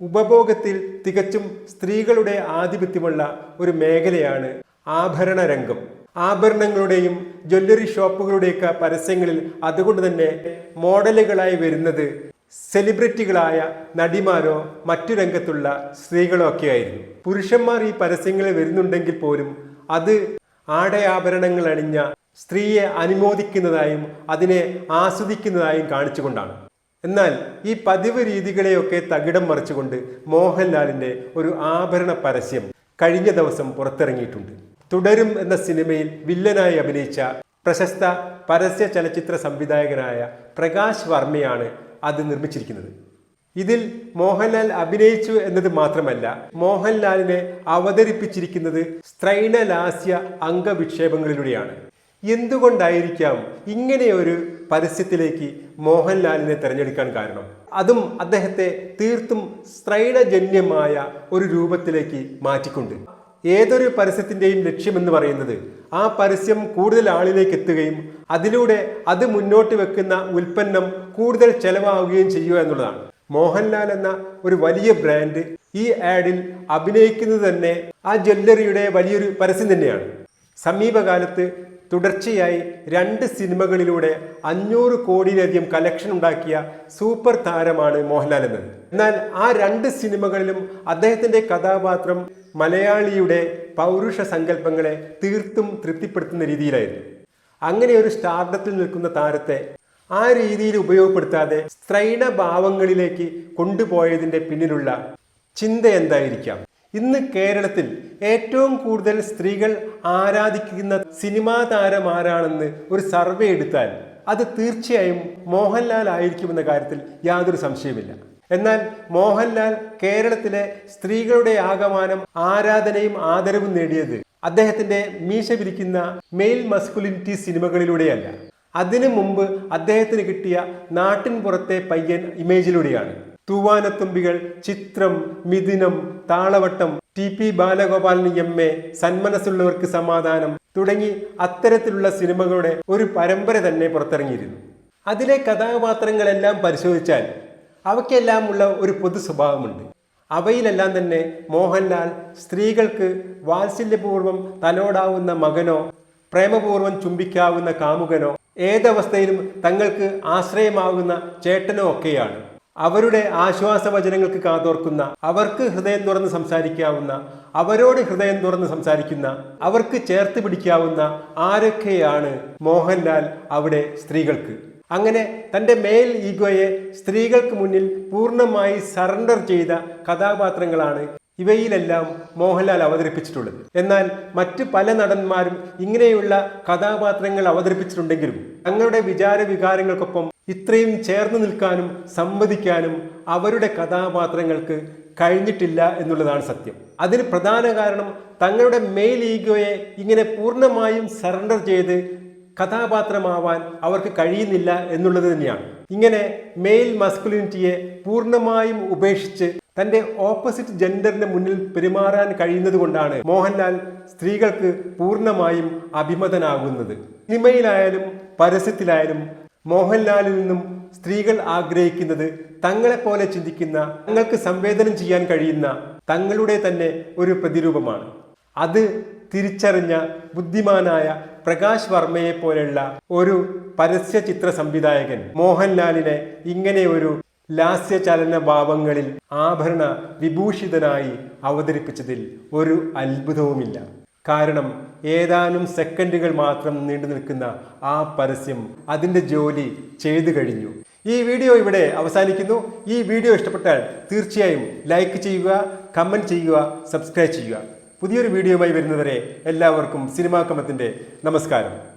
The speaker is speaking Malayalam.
ഉപഭോഗത്തിൽ തികച്ചും സ്ത്രീകളുടെ ആധിപത്യമുള്ള ഒരു മേഖലയാണ് ആഭരണ രംഗം. ആഭരണങ്ങളുടെയും ജ്വല്ലറി ഷോപ്പുകളുടെയൊക്കെ പരസ്യങ്ങളിൽ അതുകൊണ്ട് തന്നെ മോഡലുകളായി വരുന്നത് സെലിബ്രിറ്റികളായ നടിമാരോ മറ്റു രംഗത്തുള്ള സ്ത്രീകളോ ഒക്കെയായിരുന്നു പുരുഷന്മാർ ഈ പരസ്യങ്ങളിൽ വരുന്നുണ്ടെങ്കിൽ പോലും അത് ആടയാഭരണങ്ങൾ അണിഞ്ഞ സ്ത്രീയെ അനുമോദിക്കുന്നതായും അതിനെ ആസ്വദിക്കുന്നതായും കാണിച്ചുകൊണ്ടാണ്. എന്നാൽ ഈ പതിവ് രീതികളെയൊക്കെ തകിടം മറിച്ചുകൊണ്ട് മോഹൻലാലിന്റെ ഒരു ആഭരണ പരസ്യം കഴിഞ്ഞ ദിവസം പുറത്തിറങ്ങിയിട്ടുണ്ട്. തുടരും എന്ന സിനിമയിൽ വില്ലനായി അഭിനയിച്ച പ്രശസ്ത പരസ്യ ചലച്ചിത്ര സംവിധായകനായ പ്രകാശ് വർമ്മയാണ് അത് നിർമ്മിച്ചിരിക്കുന്നത്. ഇതിൽ മോഹൻലാൽ അഭിനയിച്ചു എന്നത് മാത്രമല്ല മോഹൻലാലിനെ അവതരിപ്പിച്ചിരിക്കുന്നത് സ്ത്രൈണലാസ്യ അംഗവിക്ഷേപങ്ങളിലൂടെയാണ്. എന്തുകൊണ്ടായിരിക്കാം ഇങ്ങനെ ഒരു പരസ്യത്തിലേക്ക് മോഹൻലാലിനെ തിരഞ്ഞെടുക്കാൻ കാരണം. അതും അദ്ദേഹത്തെ തീർത്തും സ്ത്രൈണജന്യമായ ഒരു രൂപത്തിലേക്ക് മാറ്റിക്കൊണ്ട്. ഏതൊരു പരസ്യത്തിന്റെയും ലക്ഷ്യമെന്ന് പറയുന്നത് ആ പരസ്യം കൂടുതൽ ആളിലേക്ക് എത്തുകയും അതിലൂടെ അത് മുന്നോട്ട് വെക്കുന്ന ഉൽപ്പന്നം കൂടുതൽ ചെലവാകുകയും ചെയ്യുക എന്നുള്ളതാണ്. മോഹൻലാൽ എന്ന ഒരു വലിയ ബ്രാൻഡ് ഈ ആഡിൽ അഭിനയിക്കുന്നത് തന്നെ ആ ജ്വല്ലറിയുടെ വലിയൊരു പരസ്യം തന്നെയാണ്. സമീപകാലത്ത് തുടർച്ചയായി രണ്ട് സിനിമകളിലൂടെ അഞ്ഞൂറ് കോടിയിലധികം കലക്ഷൻ ഉണ്ടാക്കിയ സൂപ്പർ താരമാണ് മോഹൻലാൽ എന്നത് എന്നാൽ ആ രണ്ട് സിനിമകളിലും അദ്ദേഹത്തിന്റെ കഥാപാത്രം മലയാളിയുടെ പൗരുഷ സങ്കല്പങ്ങളെ തീർത്തും തൃപ്തിപ്പെടുത്തുന്ന രീതിയിലായിരുന്നു. അങ്ങനെ ഒരു സ്റ്റാർഡത്തിൽ നിൽക്കുന്ന താരത്തെ ആ രീതിയിൽ ഉപയോഗപ്പെടുത്താതെ സ്ത്രൈണ ഭാവങ്ങളിലേക്ക് കൊണ്ടുപോയതിന്റെ പിന്നിലുള്ള ചിന്ത എന്തായിരിക്കാം? ഇന്ന് കേരളത്തിൽ ഏറ്റവും കൂടുതൽ സ്ത്രീകൾ ആരാധിക്കുന്ന സിനിമാ താരം ആരാണെന്ന് ഒരു സർവേ എടുത്താൽ അത് തീർച്ചയായും മോഹൻലാൽ ആയിരിക്കുമെന്ന കാര്യത്തിൽ യാതൊരു സംശയമില്ല എന്നാൽ മോഹൻലാൽ കേരളത്തിലെ സ്ത്രീകളുടെ ആകമാനം ആരാധനയും ആദരവും നേടിയത് അദ്ദേഹത്തിന്റെ മീശ പിരിക്കുന്ന മെയിൽ മസ്കുലിനിറ്റി സിനിമകളിലൂടെയല്ല. അതിനു മുമ്പ് അദ്ദേഹത്തിന് കിട്ടിയ നാട്ടിൻ പുറത്തെ പയ്യൻ ഇമേജിലൂടെയാണ്. തൂവാനത്തുമ്പികൾ ചിത്രം Midhunam Thalavattam T P Balagopalan M A Sanmanassullavarkku Samadhanam തുടങ്ങി അത്തരത്തിലുള്ള സിനിമകളുടെ ഒരു പരമ്പര തന്നെ പുറത്തിറങ്ങിയിരുന്നു. അതിലെ കഥാപാത്രങ്ങളെല്ലാം പരിശോധിച്ചാൽ അവയ്ക്കെല്ലാം ഉള്ള ഒരു പൊതു സ്വഭാവമുണ്ട്. അവയിലെല്ലാം തന്നെ മോഹൻലാൽ സ്ത്രീകൾക്ക് വാത്സല്യപൂർവം തലോടാവുന്ന മകനോ പ്രേമപൂർവം ചുംബിക്കാവുന്ന കാമുകനോ ഏതവസ്ഥയിലും തങ്ങൾക്ക് ആശ്രയമാകുന്ന ചേട്ടനോ ഒക്കെയാണ്. അവരുടെ ആശ്വാസ വചനങ്ങൾക്ക് കാതോർക്കുന്ന അവർക്ക് ഹൃദയം തുറന്ന് സംസാരിക്കാവുന്ന അവരോട് ഹൃദയം തുറന്ന് സംസാരിക്കുന്ന അവർക്ക് ചേർത്ത് പിടിക്കാവുന്ന ആരൊക്കെയാണ് മോഹൻലാൽ അവിടെ സ്ത്രീകൾക്ക്? അങ്ങനെ തന്റെ മേൽ ഈഗോയെ സ്ത്രീകൾക്ക് മുന്നിൽ പൂർണമായി സറണ്ടർ ചെയ്ത കഥാപാത്രങ്ങളാണ് ഇവയിലെല്ലാം മോഹൻലാൽ അവതരിപ്പിച്ചിട്ടുള്ളത്. എന്നാൽ മറ്റ് പല നടന്മാരും ഇങ്ങനെയുള്ള കഥാപാത്രങ്ങൾ അവതരിപ്പിച്ചിട്ടുണ്ടെങ്കിലും തങ്ങളുടെ വിചാര വികാരങ്ങൾക്കൊപ്പം ഇത്രയും ചേർന്ന് നിൽക്കാനും സംവദിക്കാനും അവരുടെ കഥാപാത്രങ്ങൾക്ക് കഴിഞ്ഞിട്ടില്ല എന്നുള്ളതാണ് സത്യം. അതിന് പ്രധാന കാരണം തങ്ങളുടെ മെയിൽ ഈഗോയെ ഇങ്ങനെ പൂർണമായും സറണ്ടർ ചെയ്ത് കഥാപാത്രമാവാൻ അവർക്ക് കഴിയുന്നില്ല എന്നുള്ളത് തന്നെയാണ്. ഇങ്ങനെ മെയിൽ മസ്കുലിനിറ്റിയെ പൂർണമായും ഉപേക്ഷിച്ച് തന്റെ ഓപ്പോസിറ്റ് ജെൻഡറിന് മുന്നിൽ പെരുമാറാൻ കഴിയുന്നത് കൊണ്ടാണ് മോഹൻലാൽ സ്ത്രീകൾക്ക് പൂർണമായും അഭിമതനാകുന്നത്. സിനിമയിലായാലും പരസ്യത്തിലായാലും മോഹൻലാലിൽ നിന്നും സ്ത്രീകൾ ആഗ്രഹിക്കുന്നത് തങ്ങളെപ്പോലെ ചിന്തിക്കുന്ന തങ്ങൾക്ക് സംവേദനം ചെയ്യാൻ കഴിയുന്ന തങ്ങളുടെ തന്നെ ഒരു പ്രതിരൂപമാണ്. അത് തിരിച്ചറിഞ്ഞ ബുദ്ധിമാനായ പ്രകാശ് വർമ്മയെ പോലെയുള്ള ഒരു പരസ്യ ചിത്ര സംവിധായകൻ മോഹൻലാലിനെ ഇങ്ങനെ ഒരു ലാസ്യചലന ഭാവങ്ങളിൽ ആഭരണ വിഭൂഷിതനായി അവതരിപ്പിച്ചതിൽ ഒരു അത്ഭുതവുമില്ല. കാരണം ഏതാനും സെക്കൻഡുകൾ മാത്രം നീണ്ടു നിൽക്കുന്ന ആ പരസ്യം അതിന്റെ ജോലി ചെയ്തു കഴിഞ്ഞു. ഈ വീഡിയോ ഇവിടെ അവസാനിക്കുന്നു. ഈ വീഡിയോ ഇഷ്ടപ്പെട്ടാൽ തീർച്ചയായും ലൈക്ക് ചെയ്യുക കമന്റ് ചെയ്യുക സബ്സ്ക്രൈബ് ചെയ്യുക. പുതിയൊരു വീഡിയോയുമായി വരുന്നവരെ എല്ലാവർക്കും സിനിമാ കമത്തിന്റെ നമസ്കാരം.